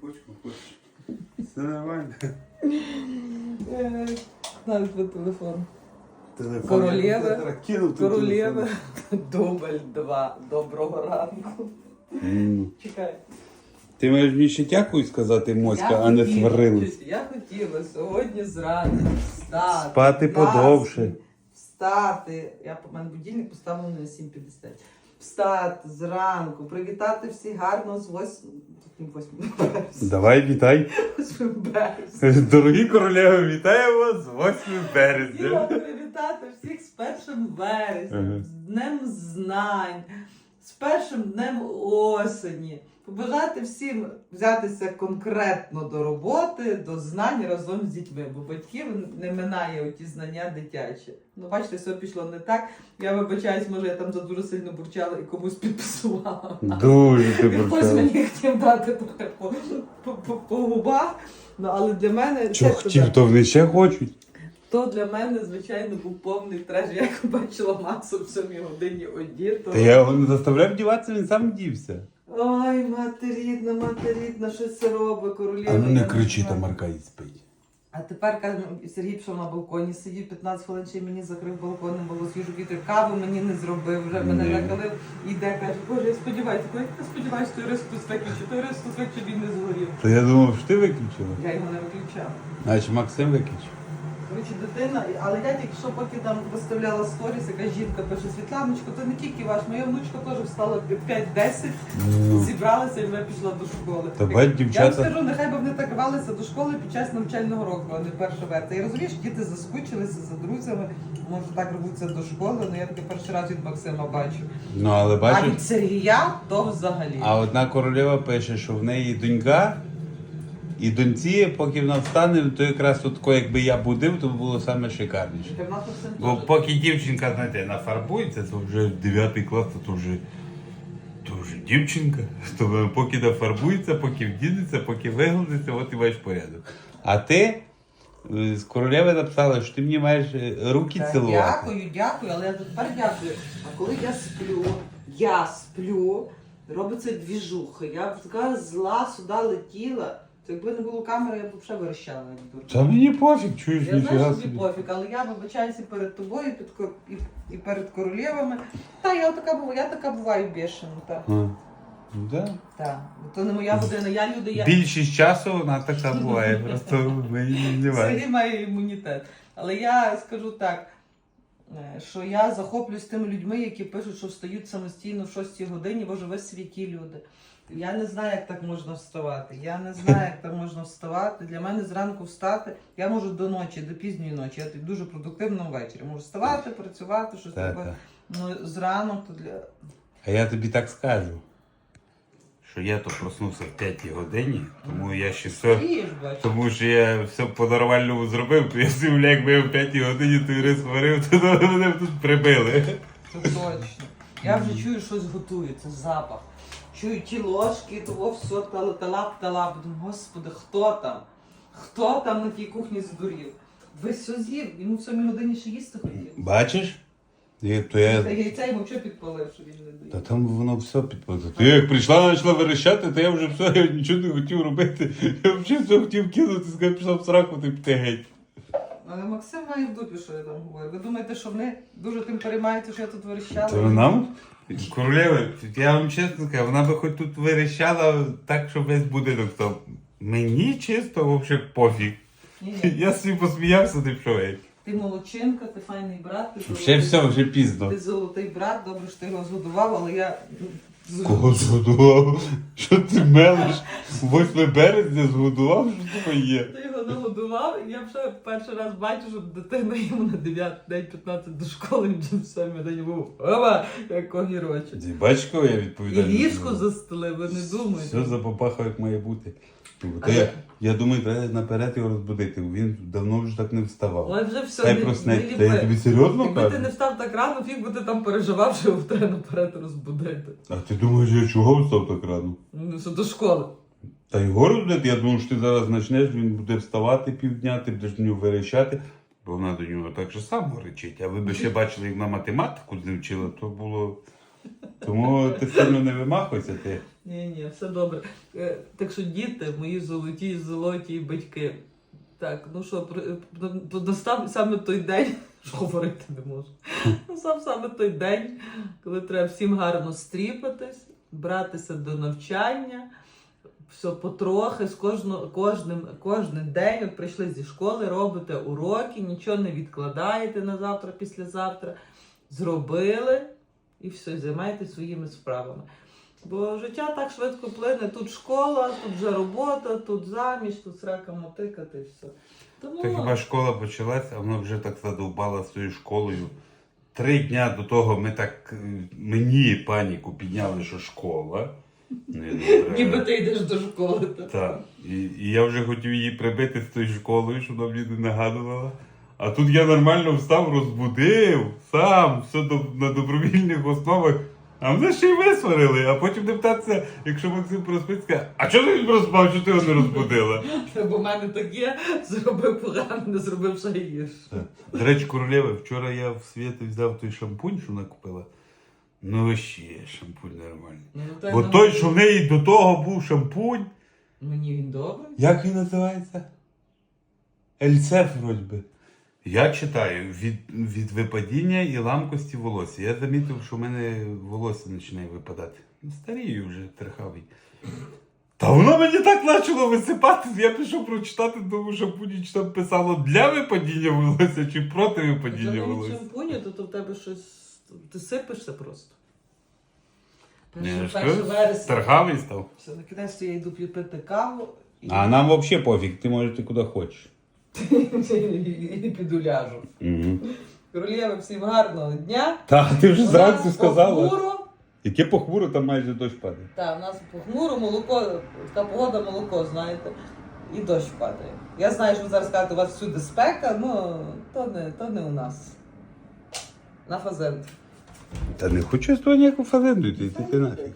почку хочеш. Все нормально. По телефону. Телефон. Кинув той Королєва. Дубль 2. Доброго ранку. Чекай. Ти маєш ще дякую сказати, Моська, Я а не хотіла, сварилась. Я хотіла сьогодні зранку встати. Спати подовше. Встати. Я по мене будильник поставлений на 7.50. Встати зранку, привітати всі гарно з 8... Тут 8 березня. Давай вітай. 8 березня. Дорогі королеви, вітаю вас з 8 Хотіла березня. привітати всіх з першим березня, з днем знань, з першим днем осені. Побажати всім взятися конкретно до роботи, до знань разом з дітьми, бо батьків не минає оті знання дитячі. Ну, бачите, все пішло не так. Я вибачаюсь, може я там за дуже сильно бурчала і комусь підписувала. Дуже ти І Хтось мені хотів дати трохи по, по, по, по губах. Ну, але для мене Чого чесно, хотів, то вони ще хочуть. То для мене, звичайно, був повний треш. Я як бачила Макса в 7 годині одіто. Та я його не заставляв вдіватися, він сам вдівся. Ой, матерідна, матерідна, щось це робить, королева. А ну не кричи, знаю. там Аркадій спить. А тепер каже, Сергій пішов на балконі, сидів 15 хвилин, ще мені закрив балкон, не було свіжу вітру, каву мені не зробив, вже мене накалив. Іде, каже, боже, я сподіваюся, коли я сподіваюся, той рис хтось виключить, той рис хтось виключить, він не згорів. То я думав, що ти виключила. Я його не виключав. Значить Максим виключив. Коротше, дитина, але я тільки що поки там виставляла сторіс, яка жінка пише, Світланочко, то не тільки ваш, моя внучка теж встала в 5-10, Ну, зібралася і вже пішла до школи. Та Я- бать, дівчата- вам скажу, нехай би вони так рвалися до школи під час навчального року, а не 1 вересня. Я розумію, що діти заскучилися за друзями, може так рвуться до школи, але я таки перший раз від Максима бачу. ну але А бачиш, від Сергія то взагалі. а одна королева пише, що в неї донька, і доньці, поки вона встане, то якраз от тако, якби я будив, то було саме шикарніше. Бо поки дівчинка, знаєте, нафарбується, то вже 9 клас, то вже, то вже дівчинка. То поки нафарбується, поки вдінеться, поки вигладиться, от і маєш порядок. А ти е, з королеви написала, що ти мені маєш е, руки Та цілувати. Дякую, дякую, але я тепер дякую. А коли я сплю, я сплю, робиться двіжуха. Я така зла сюди летіла. То якби не було камери, я б як дурна. Та мені пофіг, чуєш, Я знаю, ніфіга що тобі собі. пофіг, але я вибачаюся перед тобою під, і, і перед королевами. Та я така буваю, я така буваю бешена. Та. А, да. Та. То не моя година, я люди, я Більшість часу вона така буває, просто мені не Сергій має імунітет. Але я скажу так, що я захоплююсь тими людьми, які пишуть, що встають самостійно в 6 годині, бо живе святі люди. Я не знаю, як так можна вставати. Я не знаю, як так можна вставати. Для мене зранку встати. Я можу до ночі, до пізньої ночі. Я так дуже продуктивно ввечері. Можу вставати, працювати, щось Та, робити. та. Ну, зранку то для. А я тобі так скажу. Що я то проснувся в 5 годині, тому я ще все. Тому що я все по-нормальному зробив, то я зимля, якби я в 5 годині той рис варив, то мене б тут прибили. Це точно. Я вже чую, щось готується, запах. Чую ті ложки, того все талап, талап. Думаю, господи, хто там? Хто там на тій кухні здурів? Ви все з'їв, йому в сьомій годині ще їсти хотів. Бачиш? І, то я... Та яйця йому що підпалив, що він не Та там воно все підпадає. Ти як прийшла, почала верещати, то я вже все, я нічого не хотів робити. Я взагалі все хотів кинути, сказав, пішла в сраку, ти піти геть. Але Максим має в дупі, що я там говорю. Ви думаєте, що вони дуже тим переймаються, що я тут верещала? То нам? Королева, я вам чесно скажу, вона би хоч тут верещала так, щоб весь будинок став. Мені чисто взагалі пофіг. Ні, ні. Я собі посміявся, ти пішов геть. Ти молодчинка, ти файний брат, ти Ще золотий- все, вже пізно. Ти золотий брат, добре, що ти його згодував, але я. з- Кого згодував? Що ти мелиш? 8 березня згодував, що є. Ти нагодував, і я вже перший раз бачу, що дитина йому на 9 день 15 до школи, він вже в самі день був. Оба, як огірочок. Бачиш, кого я І відповідаю? ліжко застелив, ви не думаєте. Все за попаху, як має бути. Та я, я думаю, треба наперед його розбудити. Він давно вже так не вставав. Але вже все, Хай не, не проснеться. Та я тобі серйозно Якби ти кажу? не встав так рано, фіг би ти там переживав, що його треба наперед розбудити. А ти думаєш, я чого встав так рано? Ну, що до школи. Та його розбудити, я думаю, що ти зараз почнеш, він буде вставати півдня, ти будеш до нього верещати. Бо вона до нього так же само речить. А ви б ще бачили, як на математику не вчила, то було. Тому ти сильно не вимахуйся ти. Ні, ні, все добре. Е, Так що діти, мої золоті, золоті батьки. Так, ну що, настав саме той день, говорити не можу. Настав саме той день, коли треба всім гарно стріпатись, братися до навчання. Все потрохи, з кожно, кожним, кожен день от прийшли зі школи, робите уроки, нічого не відкладаєте на завтра, післязавтра. Зробили і все, займайтесь своїми справами. Бо життя так швидко плине. Тут школа, тут вже робота, тут заміж, тут срака мотикати все. Тому То хіба школа почалась, а вона вже так задовбала своєю школою. Три дня до того ми так мені паніку підняли, що школа. Ну, не ніби ти йдеш до школи. так. І, і я вже хотів її прибити з тою школою, щоб вона мені не нагадувала. А тут я нормально встав, розбудив сам, все до, на добровільних основах. А мене ще й висварили, а потім не питатися, якщо Максим проспить, скаже, а чого ти він проспав, що ти його не розбудила? Бо в мене таке зробив погано, не зробив ще гірше. До речі, королева, вчора я в світі взяв той шампунь, що вона купила. Ну ще шампунь нормальний. Ну, так Бо нам- той, що в неї до того був шампунь, Мені він добрий. як він називається? Ельцеф, вроді би. Я читаю від, від випадіння і ламкості волосся. Я замітив, що в мене волосся починає випадати. Ну, Старію вже трихавий. Та воно мені так почало висипатися. Я пішов прочитати, тому шампуні, чи там писало для випадіння волосся, чи проти Якщо випадіння навіть волосся. шампуню, то, то в тебе щось. Ти сипишся просто. Таргавий став. Все, на кінець я йду пити каву і, А нам взагалі пофіг, ти можеш ти куди хочеш. і піду ляжу. Угу. Королєва, всім гарного дня. Так, ти вже У зранку нас сказала. похмуро. Яке похмуро, там майже дощ падає. Так, у нас похмуро, молоко, така погода, молоко, знаєте, і дощ падає. Я знаю, що ви зараз кажете, у вас всюди спека, ну то не, то не у нас. На фазенду. Та не хочу з того ніякого фазенду йти, ти нафіг.